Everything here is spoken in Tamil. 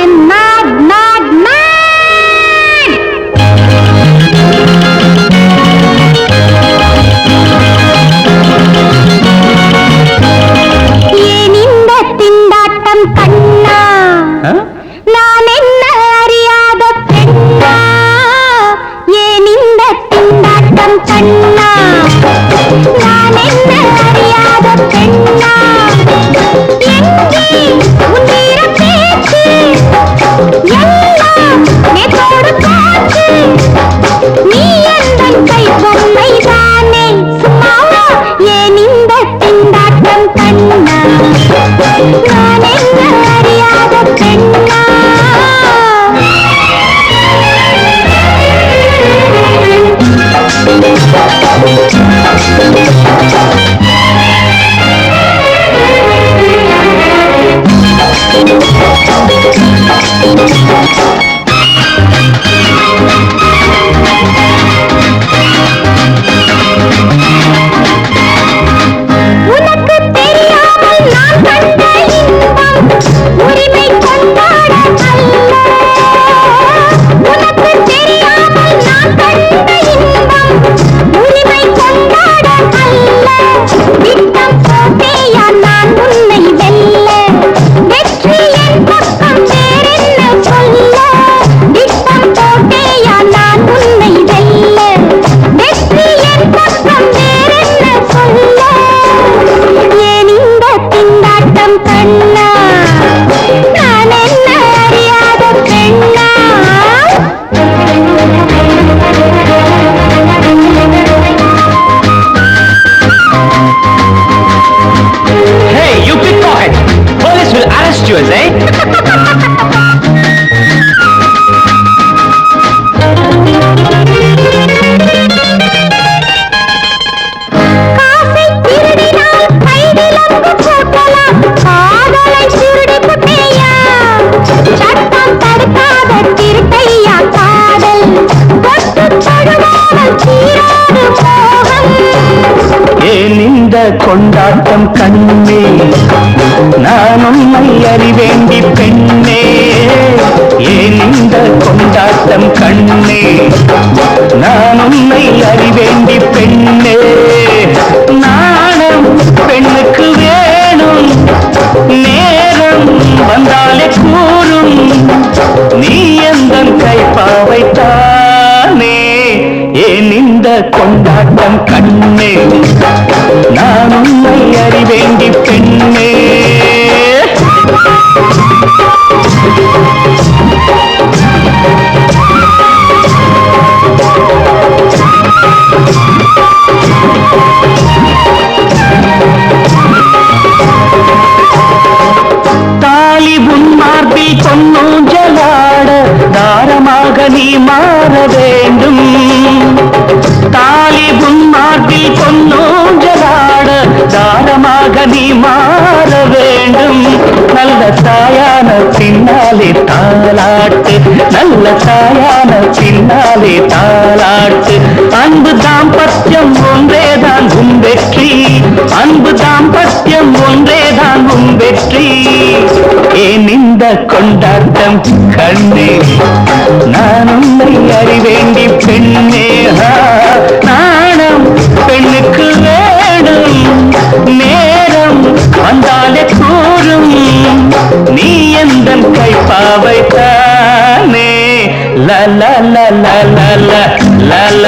I'm not. Thank. இந்த கொண்டாட்டம் கண்ணே நான் உண்மை அறிவேண்டி பெண்ணே. ஏன் இந்த கொண்டாட்டம் கண்ணே நான் உண்மை அறிவேண்டி பெண்ணே. நாணம் பெண்ணுக்கு வேணும் நேரம் வந்தாலே கூறும். நீ எந்த கைப்பாவைத்தானே? ஏன் இந்த கொண்டாட்டம் கண்ணே. நான் உண்மை அறிவேண்டி பெண்ணே. தாலி உன் மார்பில் பொன்னூஞ்சலாட தாரமாக நீ மாறவே. பின்னாலே தாளாட்டு நல்ல தாயான பின்னாலே தாளாட்டு. அன்பு தாம்பத்தியம் ஒன்றேதான் உன் வெற்றி. அன்பு தாம்பத்தியம் ஒன்றேதான் உன் வெற்றி. ஏன் இந்த கொண்டாட்டம் கண்ணே? நான் உன்னை அறிவேண்டி பெண்ணே. பாவை தானே லல லல லல லல